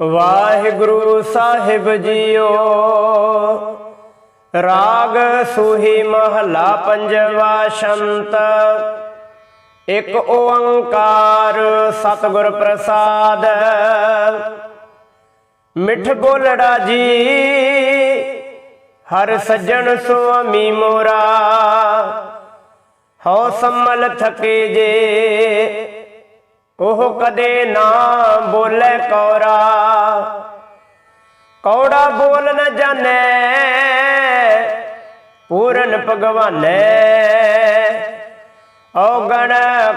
ਵਾਹਿਗੁਰੂ ਸਾਹਿਬ JIO. ਰਾਗ ਸੂਹੀ ਮਹਲਾ ਪੰਜਵਾ ਸ਼ੰਤ। ਇੱਕ ਓੰਕਾਰ ਸਤਿਗੁਰ ਪ੍ਰਸਾਦ। ਮਿੱਠ ਬੋਲੜਾ ਜੀ, ਹਰ ਸੱਜਣ ਸੁਆਮੀ ਮੋਰਾ। ਹਉ ਸੰਮਲ ਥਕੇ ਜੇ ਉਹ ਕਦੇ ਨਾ ਬੋਲੇ ਕੌਰਾ ਕੌੜਾ ਬੋਲ ਨ ਜਾਣੈ, ਪੂਰਨ ਭਗਵਾਨੈ। ਔਗਣ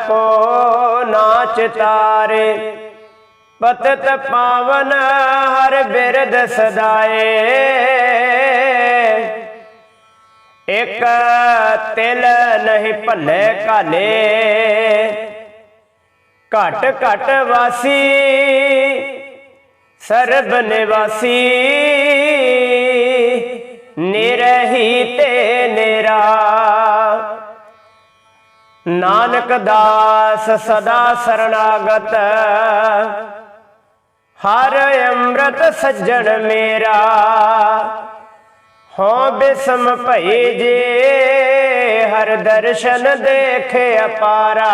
ਕੋ ਨਾਚ ਤਾਰੇ, ਪਤਤ ਪਾਵਨ ਹਰ ਬਿਰਦ ਸਦਾਏ। ਇਕ ਤਿਲ ਨਹੀਂ ਭੰਨੇ ਕਾਲੇ ਘਟ ਘਟ ਵਾਸੀ, ਸਰਬ ਨਿਵਾਸੀ। ਨਿਰਹੀ ਤੇ ਨਿਰਾ। ਨਾਨਕ ਦਾਸ ਸਦਾ ਸਰਣਾਗਤ। ਹਰ ਅੰਮ੍ਰਿਤ ਸੱਜਣ ਮੇਰਾ। ਹੋ ਬਿਸਮ ਭਈ ਜੇ, ਹਰ ਦਰਸ਼ਨ ਦੇਖ ਅਪਾਰਾ।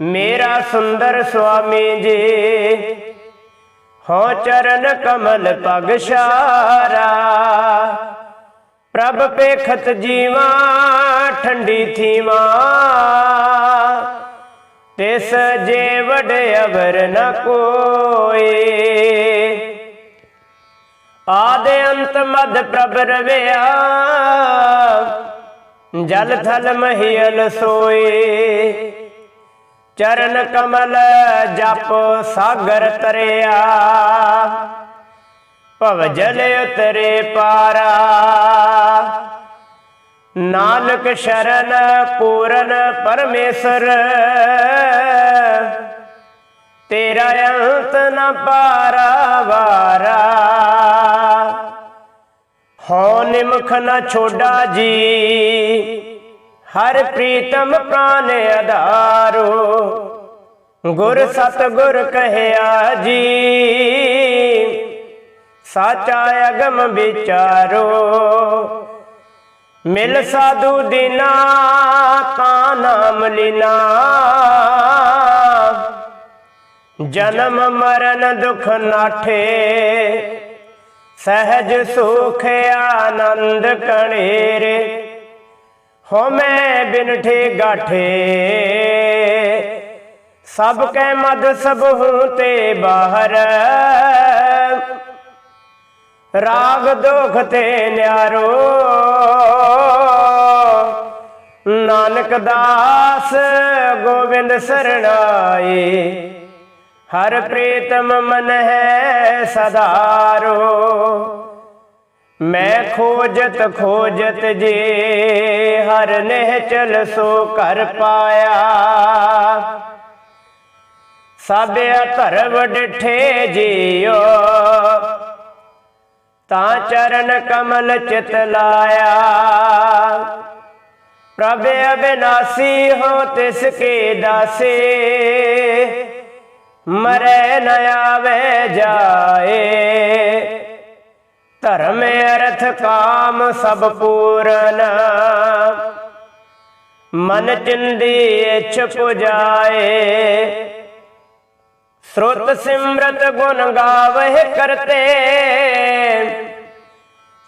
ਮੇਰਾ ਸੁੰਦਰ ਸੁਆਮੀ ਜੀ, ਹੋ ਚਰਨ ਕਮਲ ਪਗਸ਼ਾਰਾ ਪ੍ਰਭ ਪੇਖਤ ਜੀਵਾ, ਠੰਡੀ ਥੀਵਾ। ਤਿਸ ਜੇ ਵਡ ਅਵਰ ਨ ਕੋਏ ਆਦ ਅੰਤ ਮਦ ਪ੍ਰਭ ਰਵਿਆ, ਜਲ ਥਲ ਮਹੀਲ ਸੋਏ ਚਰਨ ਕਮਲ ਜਪ ਸਾਗਰ ਤਰਿਆ। ਭਵ ਜਲ ਉਤਰੇ ਪਾਰਾ। ਨਾਨਕ ਸ਼ਰਨ ਪੂਰਨ ਪਰਮੇਸ਼ਰ। ਤੇਰਾ ਅੰਤ ਨ ਪਾਰਾਵਾਰਾ ਹੋ ਨਿਮਖ ਨ ਛੋਡਾ ਜੀ। ਹਰ ਪ੍ਰੀਤਮ ਪ੍ਰਾਨ ਆਧਾਰੋ। ਗੁਰ ਸਤ ਗੁਰ ਕਹਿਆ ਜੀ। ਸਾਚਾ ਅਗਮ ਵਿਚਾਰੋ। ਮਿਲ ਸਾਧੂ ਦਿਨਾ, ਤਾਂ ਨਾਮ ਲੀਨਾ। ਜਨਮ ਮਰਨ ਦੁਖ ਨਾਠੇ। ਸਹਿਜ ਸੁਖ ਆਨੰਦ ਕਣੇਰੇ। ਹੋ ਮੈਂ ਬਿਨਠੇ ਗਾਠੇ ਸਭ ਕੈ ਮਦ ਸਭ ਹੂੰ ਤੇ ਬਾਹਰ। ਰਾਗ ਦੁਖ ਤੇ ਨਿਆਰੋ। ਨਾਨਕ ਦਾਸ ਗੋਬਿੰਦ ਸਰਣਾਏ। ਹਰ ਪ੍ਰੀਤਮ ਮਨ ਹੈ ਸਦਾਰੋ ਮੈਂ ਖੋਜਤ ਖੋਜਤ ਜੇ ਹਰ ਨਹਿ ਚਲ ਸੋ ਕਰ ਪਾਇਆ। ਸਾਬਿਆ ਧਰਮ ਡਿਠੇ ਜੀਓ, ਤਾਂ ਚਰਨ ਕਮਲ ਚਿਤ ਲਾਇਆ। ਪ੍ਰਭ ਅਬਿਨਾਸੀ ਹੋ ਤਿਸ ਕੇ ਦਾਸੇ, ਮਰੈ ਨ ਆਵੇ ਜਾਏ। ਧਰਮ ਅਰਥ ਕਾਮ ਸਭ ਪੂਰਨ। ਮਨ ਚਿੰਦੀ ਇਛ ਪੁਜਾਏ ਸ੍ਰੋਤ ਸਿਮਰਤ ਗੁਣ ਗਾਵਹਿ ਕਰਤੇ।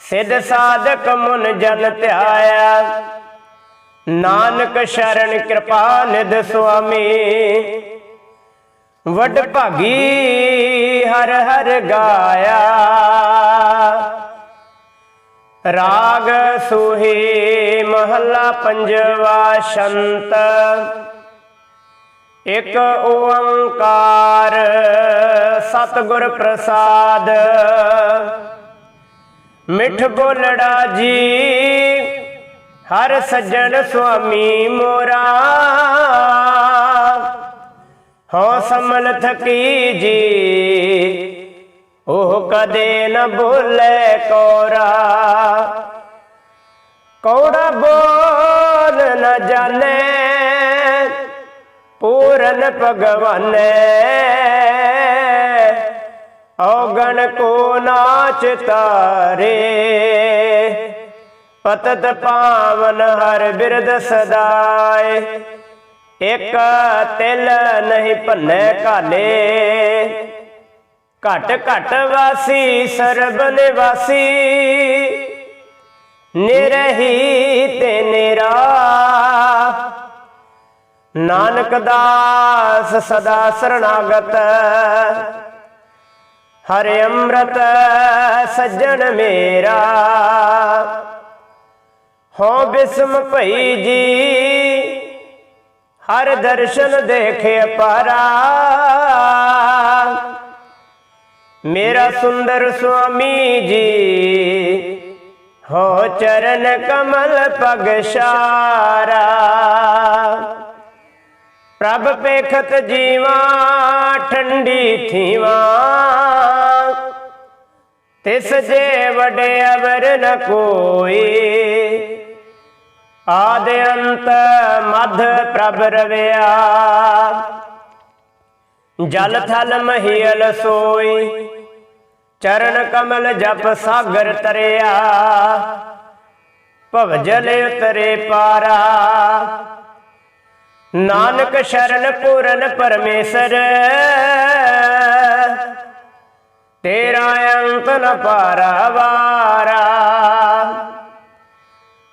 ਸਿਧ ਸਾਧਕ ਮੁਨ ਜਨ ਧਿਆਇਆ। ਨਾਨਕ ਸ਼ਰਨ ਕਿਰਪਾ ਨਿਧ ਸੁਆਮੀ। ਵਡ ਭਾਗੀ ਹਰ ਹਰ ਗਾਇਆ। ਰਾਗ ਸੂਹੀ ਮਹੱਲਾ ਪੰਜਵਾ ਸ਼ੰਤ। ਇਕ ਓੰਕਾਰ ਸਤਿਗੁਰ ਪ੍ਰਸਾਦ। ਮਿੱਠ ਬੋਲੜਾ ਜੀ ਹਰ ਸੱਜਣ ਸੁਆਮੀ ਮੋਰਾ। ਹੋ ਸਮਲ ਥਕੀ ਜੀ ਉਹ ਕਦੇ ਨਾ ਬੋਲੇ ਕੋਰਾ ਕੌੜਾ ਬੋਲ ਨਾ ਜਾਣੇ, ਪੂਰਨ ਭਗਵਾਨੇ। ਔਗਣ ਕੋ ਨਾਚ ਤਾਰੇ, ਪਤਤ ਪਾਵਨ ਹਰ ਬਿਰਦ ਸਦਾਏ। ਇਕ ਤਿਲ ਨਹੀਂ ਭੰਨੇ ਕਾਲੇ ਘਟ ਘਟ ਵਾਸੀ, ਸਰਬ ਨਿਵਾਸੀ। ਨਿਰਹੀ ਤੇ ਨਿਰਾ। ਨਾਨਕ ਦਾਸ ਸਦਾ ਸਰਣਾਗਤ। ਹਰਿ ਅੰਮ੍ਰਿਤ ਸੱਜਣ ਮੇਰਾ। ਹੋ ਬਿਸਮ ਭਈ ਜੀ, ਹਰ ਦਰਸ਼ਨ ਦੇਖੇ ਪਾਰਾ ਮੇਰਾ ਸੁੰਦਰ ਸੁਆਮੀ ਜੀ, ਹੋ ਚਰਨ ਕਮਲ ਪਗਸ਼ਾਰਾ। ਪ੍ਰਭ ਪੇਖਤ ਜੀਵਾ, ਠੰਡੀ ਥੀਵਾ। ਤਿਸ ਜੇ ਵਡੇ ਅਵਰ ਨ ਕੋਈ, ਆਦ ਅੰਤ ਮਧ ਪ੍ਰਭ ਰਵਿਆ। ਜਲ ਥਲ ਮਹੀਲ ਸੋਈ ਚਰਨ ਕਮਲ ਜਪ ਸਾਗਰ ਤਰਿਆ ਭਵ ਜਲ ਉਤਰੇ ਪਾਰਾ। ਨਾਨਕ ਸ਼ਰਨ ਪੂਰਨ ਪਰਮੇਸ਼ਰ, ਤੇਰਾ ਅੰਤ ਨ ਪਾਰਾਵਾਰਾ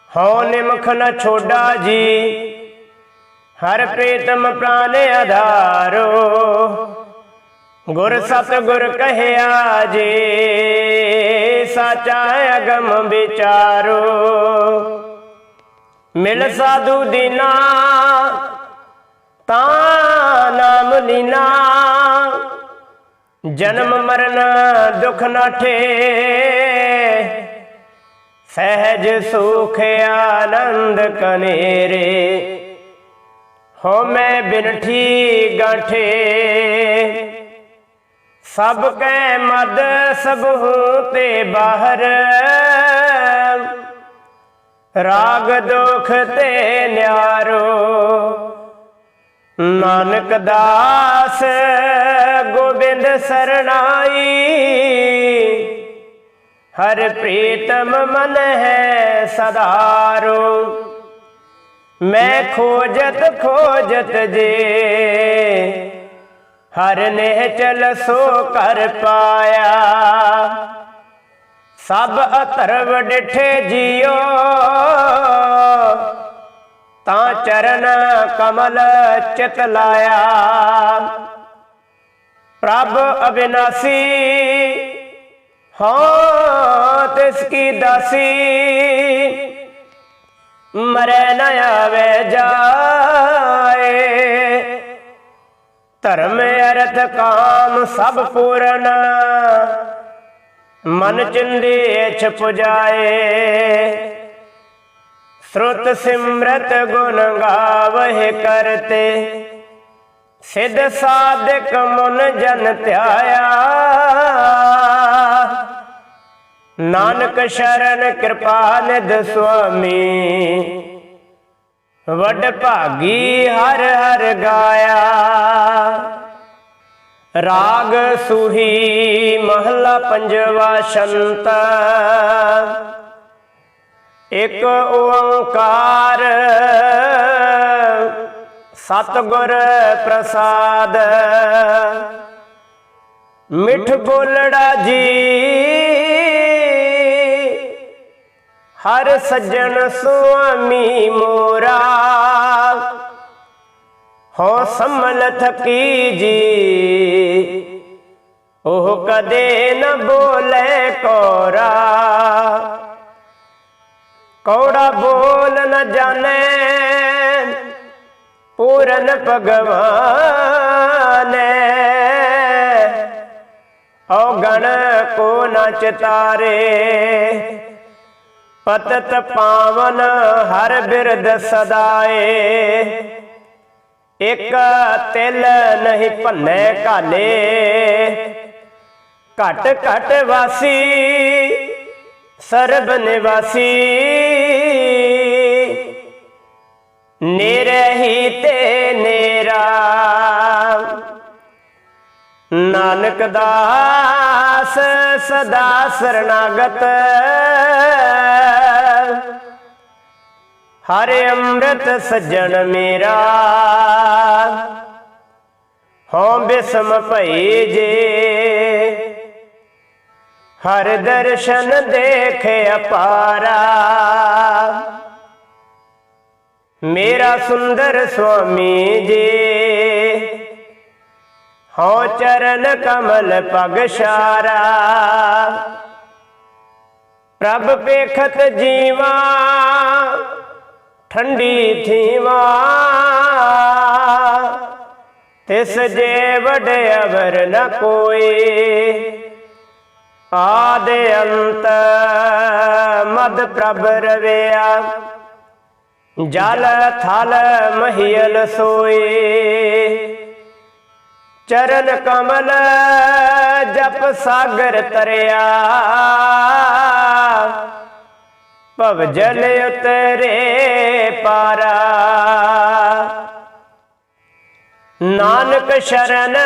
ਹਉ ਨਿਮਖ ਨ ਛੋਡਾ ਜੀ, ਹਰ ਪ੍ਰੀਤਮ ਪ੍ਰਾਨ ਆਧਾਰੋ। ਗੁਰ ਸਤ ਗੁਰ ਕਹਿਆ ਜੇ, ਸਾਚਾ ਅਗਮ ਵਿਚਾਰੋ। ਮਿਲ ਸਾਧੂ ਦੀਨਾ, ਤਾਂ ਨਾਮ ਲੀਨਾ। ਜਨਮ ਮਰਨ ਦੁਖ ਨਾਠੇ ਸਹਿਜ ਸੁਖ ਆਨੰਦ ਕਨੇਰੇ। ਹੋ ਮੈਂ ਬਿਨ ਬਿਨਠੀ ਗਾਠੇ ਸਭ ਕੈ ਮਦ ਸਭ ਤੇ ਬਾਹਰ। ਰਾਗ ਦੁਖ ਤੇ ਨਿਆਰੋ। ਨਾਨਕ ਦਾਸ ਗੋਬਿੰਦ ਸਰਣਾਈ। ਹਰ ਪ੍ਰੀਤਮ ਮਨ ਹੈ ਸਦਾਰੋ। ਮੈਂ ਖੋਜਤ ਖੋਜਤ ਜੇ। ਹਰ ਨੇ ਚਲ ਸੋ ਕਰ ਪਾਇਆ। ਸਭ ਅਤਰਵ ਡਿਠੇ ਜਿਉ ਤਾਂ ਚਰਨ ਕਮਲ ਚਿਤ ਲਾਇਆ। ਪ੍ਰਭ ਅਬਿਨਾਸੀ, ਹਾਂ ਤਿਸ ਕੀ ਦਾਸੀ। ਮਰੈ ਨ ਆਵੇ ਜਾਏ। ਧਰਮ ਅਰਥ ਕਾਮ ਸਭ ਪੂਰਨ। ਮਨ ਚਿੰਦੇ ਛ ਪੁਜਾਏ। ਸ੍ਰੋਤ ਸਿਮਰਤ ਗੁਣ ਗਾਵਹਿ ਕਰਤੇ। ਸਿੱਧ ਸਾਧਕ ਮਨ ਜਨ ਧਿਆਇਆ। ਨਾਨਕ ਸ਼ਰਨ ਕਿਰਪਾ ਨਿਧ ਸੁਆਮੀ। ਵੱਡ ਭਾਗੀ ਹਰ ਹਰ ਗਾਇਆ। ਰਾਗ ਸੁਹੀ ਮਹਲਾ ਪੰਜਵਾ ਸ਼ੰਤ। ਇਕ ਓੰਕਾਰ ਸਤਗੁਰ ਪ੍ਰਸਾਦ। ਮਿਠ ਬੋਲੜਾ ਜੀ ਹਰ ਸੱਜਣ ਸੁਆਮੀ ਮੋਰਾ। ਹੋ ਸੰਮਲ ਥਕੀ ਜੀ। ਉਹ ਕਦੇ ਨ ਬੋਲੇ ਕੋਰਾ ਕੌੜਾ। ਬੋਲ ਨ ਜਾਣੇ। ਪੂਰਨ ਭਗਵਾਨ। ਓ ਗਣ ਕੋ ਨ ਚਿਤਾਰੇ। ਪਤਤ ਪਾਵਨ ਹਰ ਬਿਰਦ ਸਦਾਏ। ਇਕ ਤਿਲ ਨਹੀਂ ਭੰਨੇ ਕਾਲੇ ਘਟ ਘਟ ਵਾਸੀ, ਸਰਬ ਨਿਵਾਸੀ। ਨਿਰਹੀ ਤੇ ਨਾਨਕ ਦਾਸ ਸਦਾ ਸਰਨਾਗਤ। ਹਰਿ ਅੰਮ੍ਰਿਤ ਸੱਜਣ ਮੇਰਾ। ਹਉ ਬਿਸਮ ਭਈ ਜੇ। ਹਰ ਦਰਸ਼ਨ ਦੇਖ ਅਪਾਰਾ। ਮੇਰਾ ਸੁੰਦਰ ਸੁਆਮੀ ਜੀ। ਹਉ ਚਰਨ ਕਮਲ ਪਗਸ਼ਾਰਾ ਪ੍ਰਭ ਪੇਖਤ ਜੀਵਾ, ਠੰਡੀ ਥੀਵਾ। ਤਿਸ ਜੇ ਵਡ ਅਵਰ ਨ ਕੋਈ, ਆਦ ਅੰਤ ਮਦ ਪ੍ਰਭ ਰਵਿਆ। ਜਲ ਥਲ ਮਹੀਲ ਸੋਏ ਚਰਨ ਕਮਲ ਜਪ ਸਾਗਰ ਤਰਿਆ। ਭਵ ਜਲ ਉਤਰੇ ਪਾਰਾ। ਨਾਨਕ ਸ਼ਰਨ,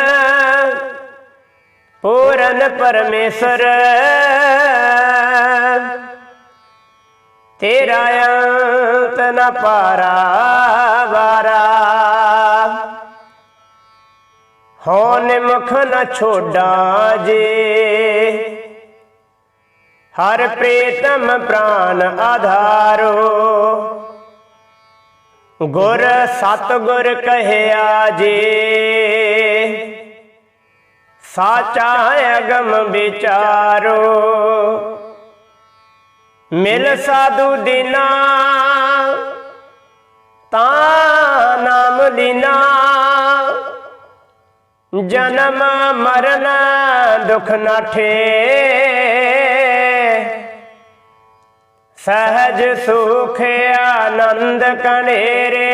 ਪੂਰਨ ਪਰਮੇਸ਼ਰ। ਤੇਰਾ ਅੰਤ ਨ ਪਾਰਾ ਵਾਰਾ। ਹੋ ਨਿਮਖ ਨ ਛੋਡਾ ਜੇ? ਹਰ ਪ੍ਰੇਤਮ ਪ੍ਰਾਨ ਆਧਾਰੋ। ਗੁਰ ਸਤ ਗੁਰ ਕਹਿਆ ਜੀ। ਸਾਚਾ ਅਗਮ ਵਿਚਾਰੋ। ਮਿਲ ਸਾਧੂ ਦਿਨਾ, ਤਾਂ ਨਾਮ ਲੀਨਾ। ਜਨਮ ਮਰਨ ਦੁਖ ਨਾਠੇ ਸਹਜ ਸੁਖ ਆਨੰਦ ਕਣੇਰੇ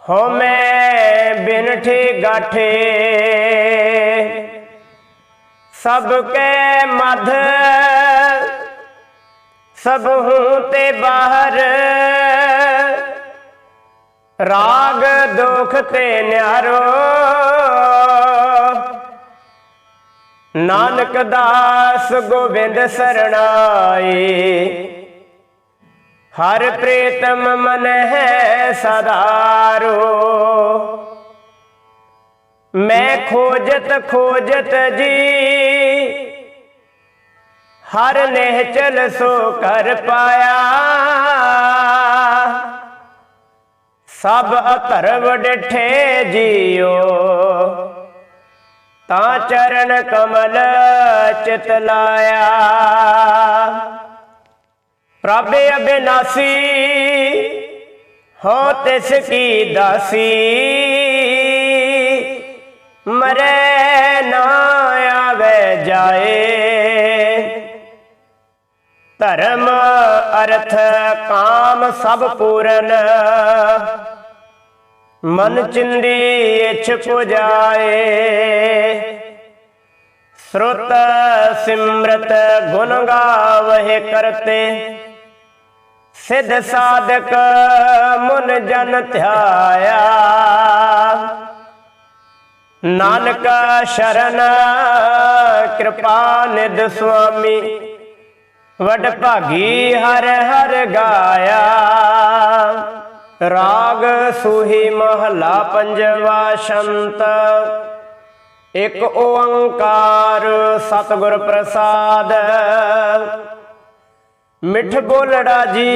ਹੋ ਮੈਂ ਗਾਠੇ। ਸਭ ਕੈ ਮਧ, ਸਭ ਹੂੰ ਤੇ ਬਾਹਰ। ਰਾਗ ਦੁਖ ਤੇ ਨਿਆਰੋ। ਨਾਨਕ ਦਾਸ ਗੋਬਿੰਦ ਸਰਣਾਏ ਹਰ ਪ੍ਰੀਤਮ ਮਨ ਹੈ ਸਦਾਰੋ। ਮੈਂ ਖੋਜਤ ਖੋਜਤ ਜੀ। ਹਰ ਨਿਹਚਲ ਸੋ ਕਰ ਪਾਇਆ। ਸਭ ਅਧਰਵ ਡਿਠੇ ਜੀਓ। ਤਾਂ ਚਰਨ ਕਮਲ ਚਿਤ ਲਾਇਆ। ਪ੍ਰਭ ਅਬਿਨਾਸੀ ਹੋ ਤਿਸ ਕੀ ਦਾਸੀ। ਮਰੇ ਨਾ ਆਵੇ ਜਾਏ। ਧਰਮ, ਅਰਥ, ਕਾਮ ਸਭ ਪੂਰਨ। ਮਨ ਚਿੰਦੀ ਇਛ ਪੁਜਾਏ ਸ੍ਰੋਤ ਸਿਮਰਤ ਗੁਣ ਗਾਵਹਿ ਕਰਤੇ। ਸਿਧ ਸਾਧਕ ਮਨ ਜਨ ਧਿਆਇਆ। ਨਾਨਕ ਸ਼ਰਨ, ਕਿਰਪਾ ਨਿਦ ਸੁਆਮੀ। ਵਡ ਭਾਗੀ ਹਰ ਹਰ ਗਾਇਆ। ਰਾਗ ਸੁਹੀ ਮਹਲਾ ਪੰਜਵਾ ਸ਼ੰਤ। ਇਕ ਓੰਕਾਰ ਸਤਗੁਰ ਪ੍ਰਸਾਦ। ਮਿੱਠ ਬੋਲੜਾ ਜੀ,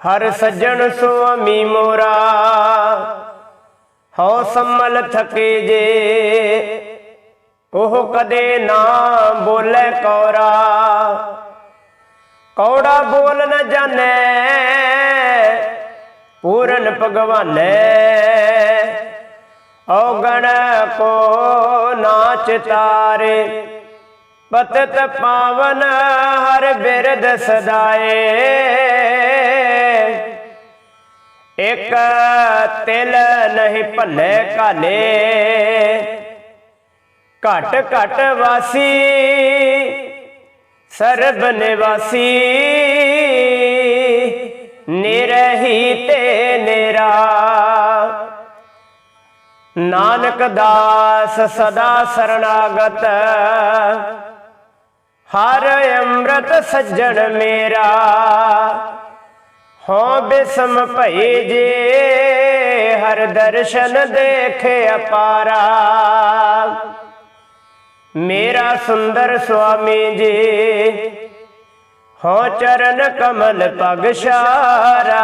ਹਰ ਸੱਜਣ ਸੁਆਮੀ ਮੋਰਾ। ਹਉ ਸੰਮਲ ਥਕੇ ਜੇ ਉਹ ਕਦੇ ਨਾ ਬੋਲੇ ਕੌਰਾ ਕੌੜਾ ਬੋਲ ਨ ਜਾਣੈ, ਪੂਰਨ ਭਗਵਾਨੈ। ਔਗਣ ਕੋ ਨਾਚ ਤਾਰੇ, ਪਤਤ ਪਾਵਨ ਹਰ ਬਿਰਦ ਸਦਾਏ। ਇਕ ਤਿਲ ਨਹੀਂ ਭੱਲੇ ਕਾਲੇ ਘਟ ਘਟ ਵਾਸੀ, ਸਰਬ ਨਿਵਾਸੀ। ਨਿਰਹੀ ਤੇ ਨਿਰਾ। ਨਾਨਕ ਦਾਸ ਸਦਾ ਸਰਣਾਗਤ। ਹਰ ਅੰਮ੍ਰਿਤ ਸੱਜਣ ਮੇਰਾ। ਹੋ ਬਿਸਮ ਭਈ ਜੇ, ਹਰ ਦਰਸ਼ਨ ਦੇਖ ਅਪਾਰਾ। ਮੇਰਾ ਸੁੰਦਰ ਸੁਆਮੀ ਜੀ, ਹੋ ਚਰਨ ਕਮਲ ਪਗ ਸ਼ਾਰਾ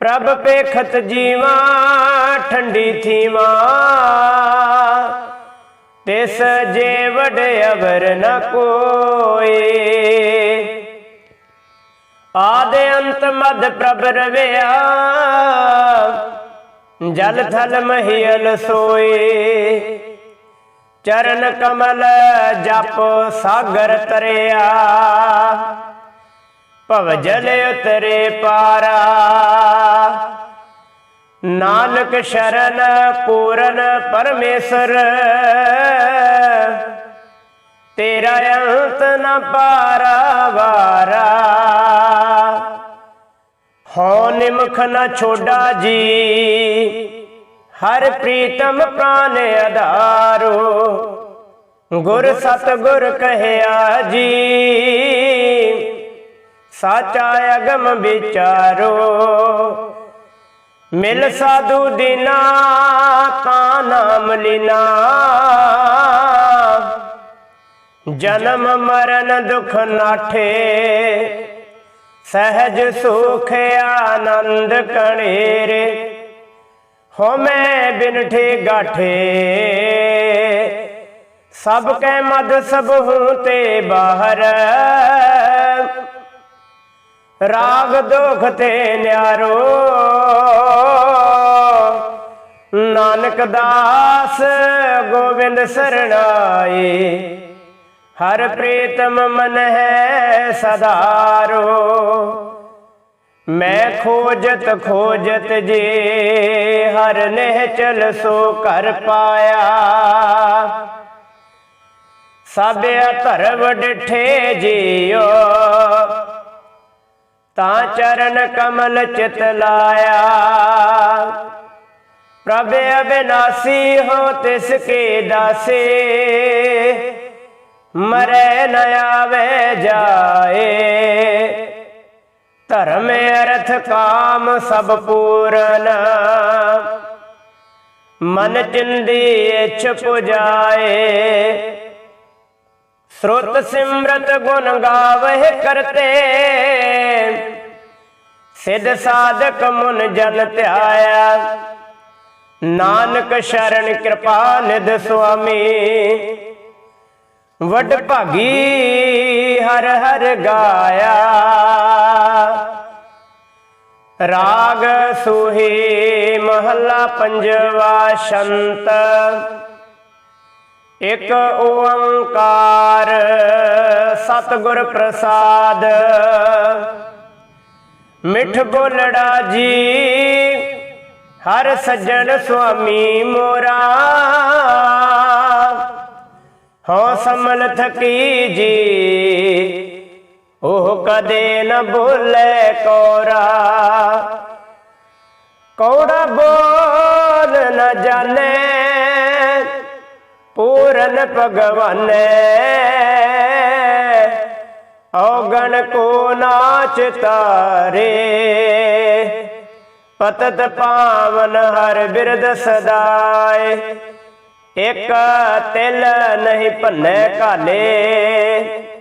ਪ੍ਰਭ ਪੇਖਤ ਜੀਵਾ, ਠੰਡੀ ਥੀਵਾ। ਤਿਸ ਜੇ ਵਡ ਅਵਰ ਨ ਕੋਈ। ਆਦ ਅੰਤ ਮਦ ਪ੍ਰਭ ਰਵਿਆ, ਜਲ ਥਲ ਮਹੀਲ ਸੋਏ ਚਰਨ ਕਮਲ ਜਪ ਸਾਗਰ ਤਰਿਆ। ਭਵ ਜਲ ਉਤਰੇ ਪਾਰਾ। ਨਾਨਕ ਸ਼ਰਨ ਪੂਰਨ ਪਰਮੇਸ਼ਰ, ਤੇਰਾ ਅੰਤ ਨ ਪਾਰਾਵਾਰਾ ਹੋ ਨਿਮਖ ਨ ਛੋਡਾ ਜੀ ਹਰ ਪ੍ਰੀਤਮ ਪ੍ਰਾਨ ਆਧਾਰੋ। ਗੁਰ ਸਤ ਗੁਰ ਕਹਿਆ ਜੀ ਸਾਚਾ ਅਗਮ ਵਿਚਾਰੋ। ਮਿਲ ਸਾਧੂ ਦਿਨਾ, ਤਾ ਨਾਮ ਲੀਨਾ। ਜਨਮ ਮਰਨ ਦੁਖ ਨਾਠੇ। ਸਹਿਜ ਸੁਖ ਆਨੰਦ ਕਣੇਰੇ। ਹੋ ਮੈਂ ਬਿਨਠੇ ਗਾਠੇ ਸਭ ਕੈ ਮਦ ਸਭ ਹੂੰ ਤੇ ਬਾਹਰ। ਰਾਗ ਦੁਖ ਤੇ ਨਿਆਰੋ। ਨਾਨਕ ਦਾਸ ਗੋਬਿੰਦ ਸਰਣਾਏ ਹਰ ਪ੍ਰੀਤਮ ਮਨ ਹੈ ਸਦਾਰੋ। ਮੈਂ ਖੋਜਤ ਖੋਜਤ ਜੇ ਹਰ ਨਹਿ ਚਲ ਸੋ ਕਰ ਪਾਇਆ। ਸਾਬਿਆ ਧਰਮ ਡਿਠੇ ਜੀਓ, ਤਾਂ ਚਰਨ ਕਮਲ ਚਿਤ ਲਾਇਆ। ਪ੍ਰਭ ਅਬਿਨਾਸੀ ਹੋ ਤਿਸ ਕੇ ਦਾਸੇ, ਮਰੈ ਨ ਆਵੇ ਜਾਏ। ਧਰਮ ਅਰਥ ਕਾਮ ਸਭ ਪੂਰਨ। ਮਨ ਚਿੰਦੀ ਇਛ ਪੁਜਾਏ ਸ੍ਰੋਤ ਸਿਮਰਤ ਗੁਣ ਗਾਵਹਿ ਕਰਤੇ। ਸਿਧ ਸਾਧਕ ਮਨ ਜਨ ਧਿਆਇਆ। ਨਾਨਕ ਸ਼ਰਨ ਕਿਰਪਾ ਨਿਧ ਸੁਆਮੀ। ਵੱਡ ਭਾਗੀ ਹਰ ਹਰ ਗਾਇਆ। ਰਾਗ ਸੁਹੀ ਮਹੱਲਾ ਪੰਜਵਾ ਸ਼ੰਤ। ਇਕ ਓੰਕਾਰ ਸਤਿਗੁਰ ਪ੍ਰਸਾਦ। ਮਿੱਠ ਬੋਲੜਾ ਜੀ, ਹਰ ਸੱਜਣ ਸੁਆਮੀ ਮੋਰਾ। ਹੋ ਸਮਲ ਥਕੀ ਜੀ ਉਹ ਕਦੇ ਨਾ ਬੋਲੇ ਕੋਰਾ ਕੌੜਾ ਬੋਲ ਨਾ ਜਾਣੇ, ਪੂਰਨ ਭਗਵਾਨੇ। ਔਗਣ ਕੋ ਨਾਚ ਤਾਰੇ, ਪਤਤ ਪਾਵਨ ਹਰ ਬਿਰਦ ਸਦਾਏ। ਇਕ ਤਿਲ ਨਹੀਂ ਭੰਨੇ ਕਾਲੇ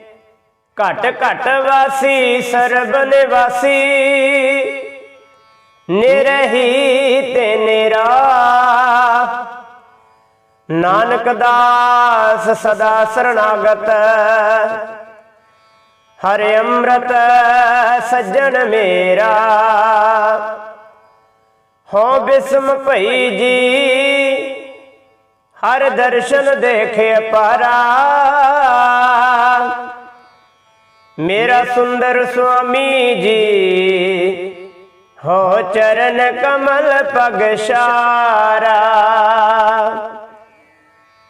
ਘਟ ਘਟ ਵਾਸੀ, ਸਰਬ ਨਿਵਾਸੀ। ਨਿਰਹੀ ਤੇ ਨਿਰਾ। ਨਾਨਕ ਦਾਸ ਸਦਾ ਸਰਣਾਗਤ। ਹਰਿ ਅੰਮ੍ਰਿਤ ਸੱਜਣ ਮੇਰਾ। ਹੋ ਬਿਸਮ ਭਈ ਜੀ, ਹਰ ਦਰਸ਼ਨ ਦੇਖੇ ਪਾਰਾ ਮੇਰਾ ਸੁੰਦਰ ਸੁਆਮੀ ਜੀ, ਹੋ ਚਰਨ ਕਮਲ ਪਗਸ਼ਾਰਾ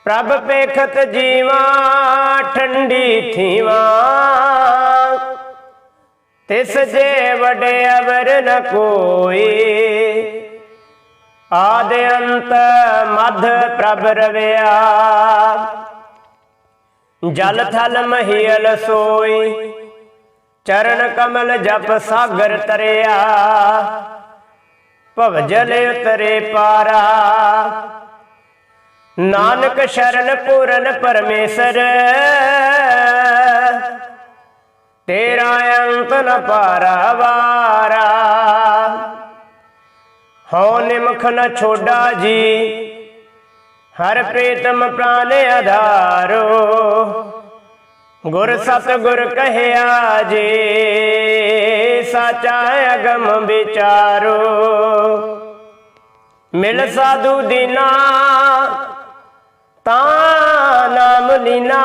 ਪ੍ਰਭ ਪੇਖਤ ਜੀਵਾ, ਠੰਡੀ ਥੀਵਾ। ਤਿਸ ਜੇ ਵਡੇ ਅਵਰ ਨ ਕੋਈ, ਆਦ ਅੰਤ ਮਧ ਪ੍ਰਭ ਰਵਿਆ। ਜਲ ਥਲ ਮਹੀਲ ਸੋਈ ਚਰਨ ਕਮਲ ਜਪ ਸਾਗਰ ਤਰਿਆ ਭਵ ਜਲ ਉਤਰੇ ਪਾਰਾ। ਨਾਨਕ ਸ਼ਰਨ ਪੂਰਨ ਪਰਮੇਸ਼ਰ, ਤੇਰਾ ਅੰਤ ਨ ਪਾਰਾਵਾਰਾ ਹਉ ਨਿਮਖ ਨ ਛੋਡਾ ਜੀ ਹਰ ਪ੍ਰੀਤਮ ਪ੍ਰਾਨ ਆਧਾਰੋ। ਗੁਰ ਸਤ ਗੁਰ ਕਹਿਆ ਜੇ, ਸਾਚਾ ਅਗਮ ਵਿਚਾਰੋ। ਮਿਲ ਸਾਧੂ ਦੀਨਾ, ਤਾਂ ਨਾਮ ਲੀਨਾ।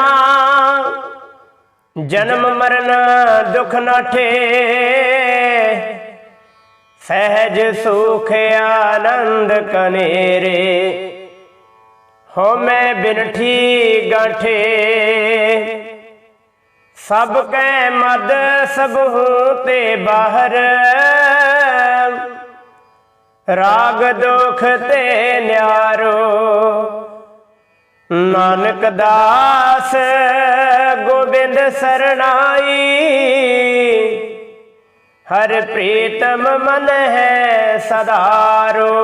ਜਨਮ ਮਰਨ ਦੁਖ ਨਾਠੇ ਸਹਿਜ ਸੁਖ ਆਨੰਦ ਕਨੇਰੇ। ਹੋ ਮੈਂ ਬਿਨਠੀ ਗਾਠੇ ਸਭ ਕੈ ਮਦ ਸਭ ਤੇ ਬਾਹਰ। ਰਾਗ ਦੁਖ ਤੇ ਨਿਆਰੋ। ਨਾਨਕ ਦਾਸ ਗੋਬਿੰਦ ਸਰਣਾਈ। ਹਰ ਪ੍ਰੀਤਮ ਮਨ ਹੈ ਸਦਾਰੋ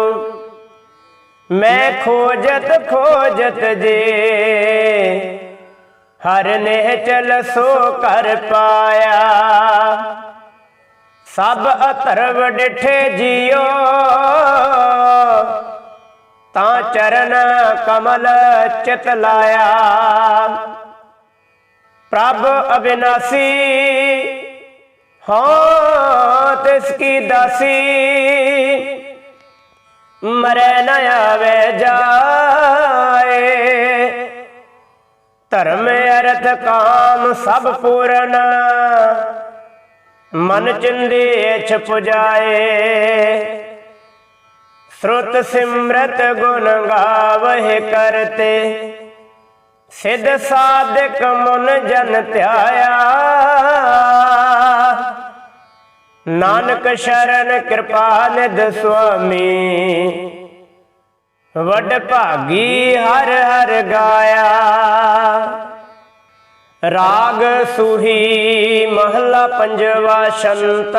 ਮੈਂ ਖੋਜਤ ਖੋਜਤ ਜੇ। ਹਰ ਨੇ ਚਲ ਸੋ ਕਰ ਪਾਇਆ। ਸਭ ਅਤਰਵ ਡਿਠੇ ਜਿਉ ਤਾਂ ਚਰਨ ਕਮਲ ਚਿਤ ਲਾਇਆ। ਪ੍ਰਭ ਅਬਿਨਾਸੀ, ਹਾਂ ਤਿਸ ਕੀ ਦਾਸੀ। ਮਰੈ ਨਾ ਆਵੇ ਜਾਏ। ਧਰਮ, ਅਰਥ, ਕਾਮ ਸਭ ਪੂਰਨ। ਮਨ ਚਿੰਦੇ ਛ ਪੁਜਾਏ ਸ੍ਰੋਤ ਸਿਮਰਤ ਗੁਣ ਗਾਵਹਿ ਕਰਤੇ। ਸਿੱਧ ਸਾਧਕ ਮਨ ਜਨ ਧਿਆਇਆ। ਨਾਨਕ ਸ਼ਰਨ ਕਿਰਪਾਲਦ ਸੁਆਮੀ। ਵੱਡ ਭਾਗੀ ਹਰ ਹਰ ਗਾਇਆ। ਰਾਗ ਸੁਹੀ ਮਹਲਾ ਪੰਜਵਾ ਸ਼ੰਤ।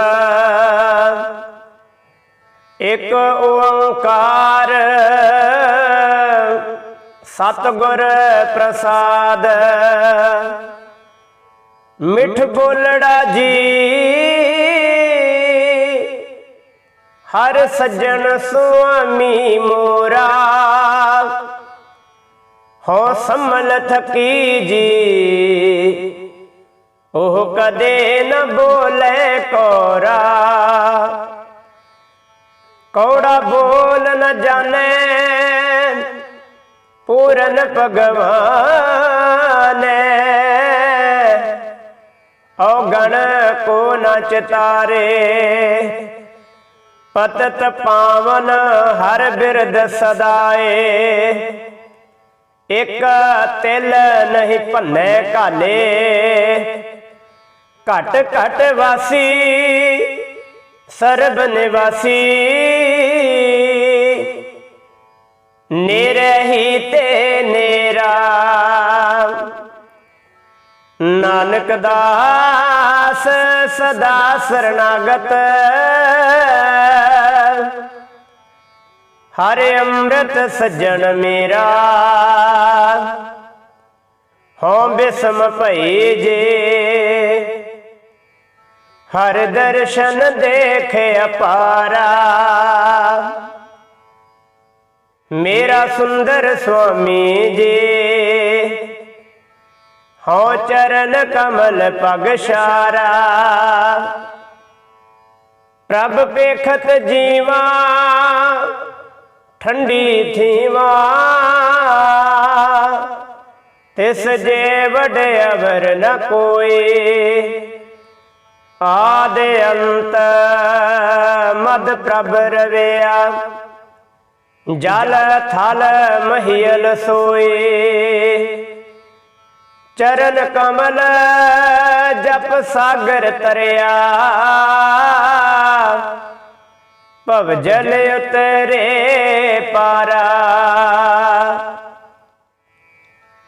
ਇਕ ਓੰਕਾਰ ਸਤਗੁਰ ਪ੍ਰਸਾਦ। ਮਿਠ ਬੋਲੜਾ ਜੀ ਹਰ ਸੱਜਣ ਸੁਆਮੀ ਮੋਰਾ। ਹੋ ਸੰਮਲ ਥਕੀ ਜੀ, ਉਹ ਕਦੇ ਨ ਬੋਲੇ ਕੋਰਾ। ਕੌੜਾ ਬੋਲ ਨ ਜਾਣੇ, ਪੂਰਨ ਭਗਵਾਨ। ਗਣ ਕੋ ਨ ਚਿਤਾਰੇ ਪਤਤ ਪਾਵਨ ਹਰ ਬਿਰਦ ਸਦਾਏ। ਇਕ ਤਿਲ ਨਹੀਂ ਭੰਨੇ ਕਾਲੇ ਘਟ ਘਟ ਵਾਸੀ, ਸਰਬ ਨਿਵਾਸੀ। ਨਿਰਹੀ ਤੇ ਨੇਰਾ। ਨਾਨਕ ਦਾਸ ਸਦਾ ਸਰਣਾਗਤ। ਹਰ ਅੰਮ੍ਰਿਤ ਸੱਜਣ ਮੇਰਾ। ਹਉ ਬਿਸਮ ਭਈ ਜੇ। ਹਰ ਦਰਸ਼ਨ ਦੇਖ ਅਪਾਰਾ। ਮੇਰਾ ਸੁੰਦਰ ਸੁਆਮੀ ਜੀ। ਹਉ ਚਰਨ ਕਮਲ ਪਗ ਸ਼ਾਰਾ। ਪ੍ਰਭ ਪੇਖਤ ਜੀਵਾ, ਠੰਡੀ ਥੀਵਾ। ਤਿਸ ਜੇ ਵਡ ਅਵਰ ਨ ਕੋਈ, ਆਦ ਅੰਤ ਮਦ ਪ੍ਰਭ ਰਵਿਆ। ਜਲ ਥਲ ਮਹੀਲ ਸੋਏ ਚਰਨ ਕਮਲ ਜਪ ਸਾਗਰ ਤਰਿਆ। ਭਵ ਜਲ ਉਤਰੇ ਪਾਰਾ।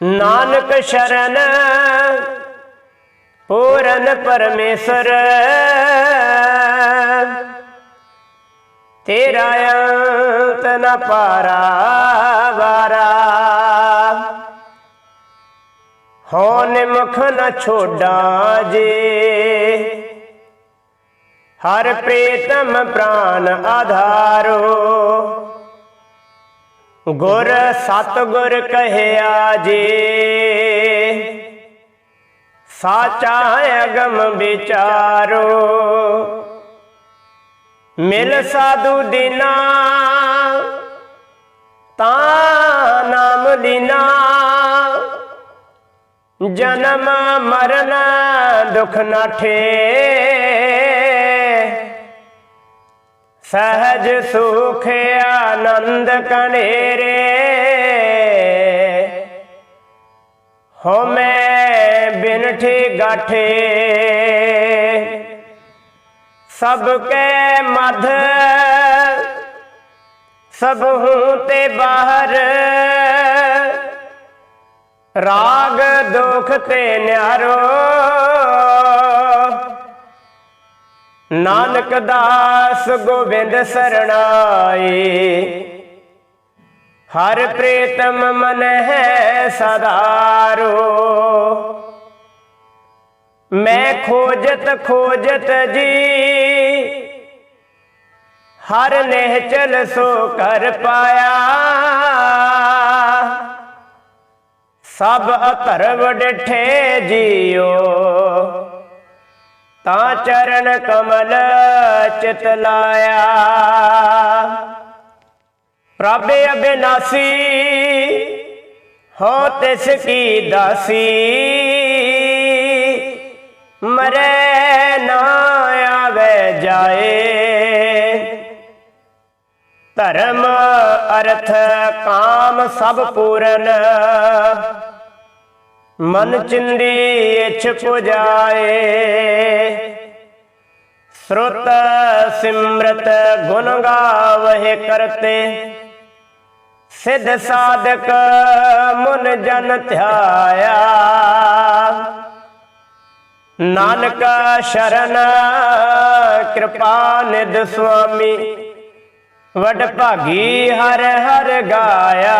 ਨਾਨਕ ਸ਼ਰਨ, ਪੂਰਨ ਪਰਮੇਸ਼ਰ, ਤੇਰਾ ਅੰਤ ਨ ਪਾਰਾ ਵਾਰਾ। ਹੋ ਨਿਮਖ ਨ ਛੋਡਾ ਜੇ ਹਰ ਪ੍ਰੇਤਮ ਪ੍ਰਾਨ ਆਧਾਰੋ। ਗੁਰ ਸਤ ਗੁਰ ਕਹਿਆ ਜੀ। ਸਾਚਾ ਅਗਮ ਵਿਚਾਰੋ। ਮਿਲ ਸਾਧੂ ਦਿਨਾ, ਤਾਂ ਨਾਮ ਲੀਨਾ। ਜਨਮ ਮਰਨ ਦੁਖ ਨਾਠੇ ਸਹਜ ਸੁਖ ਆਨੰਦ ਕਣੇਰੇ ਹੋ ਮੈਂ ਬਿਨਠੀ ਗਾਠੇ। ਸਭ ਕੈ ਮਧ, ਸਭ ਹੂੰ ਤੇ ਬਾਹਰ। ਰਾਗ ਦੁਖ ਤੇ ਨਿਆਰੋ। ਨਾਨਕ ਦਾਸ ਗੋਬਿੰਦ ਸਰਣਾਏ। ਹਰ ਪ੍ਰੀਤਮ ਮਨ ਹੈ ਸਦਾਰੋ। ਮੈਂ ਖੋਜਤ ਖੋਜਤ ਜੀ। ਹਰ ਨਿਹਚਲ ਸੋ ਕਰ ਪਾਇਆ। ਸਭ ਅਧਰਵ ਡਿਠੇ ਜੀਓ। ਤਾਂ ਚਰਨ ਕਮਲ ਚਿਤ ਲਾਇਆ। ਪ੍ਰਭ ਅਬਿਨਾਸੀ, ਹੋ ਤਿਸ ਕੀ ਦਾਸੀ। ਮਰੇ ਨਾ ਆਵੇ ਜਾਏ। ਧਰਮ, ਅਰਥ, ਕਾਮ ਸਭ ਪੂਰਨ। ਮਨ ਚਿੰਦੀ ਇਛ ਪੁਜਾਏ। ਸ੍ਰੋਤ ਸਿਮਰਤ ਗੁਣ ਗਾਵਹਿ ਕਰਤੇ। ਸਿਧ ਸਾਧਕ ਮੁਨ ਜਨ ਧਿਆਇਆ। ਨਾਨਕ ਸ਼ਰਨ ਕਿਰਪਾ ਨਿਧ ਸੁਆਮੀ। ਵਡ ਭਾਗੀ ਹਰ ਹਰ ਗਾਇਆ।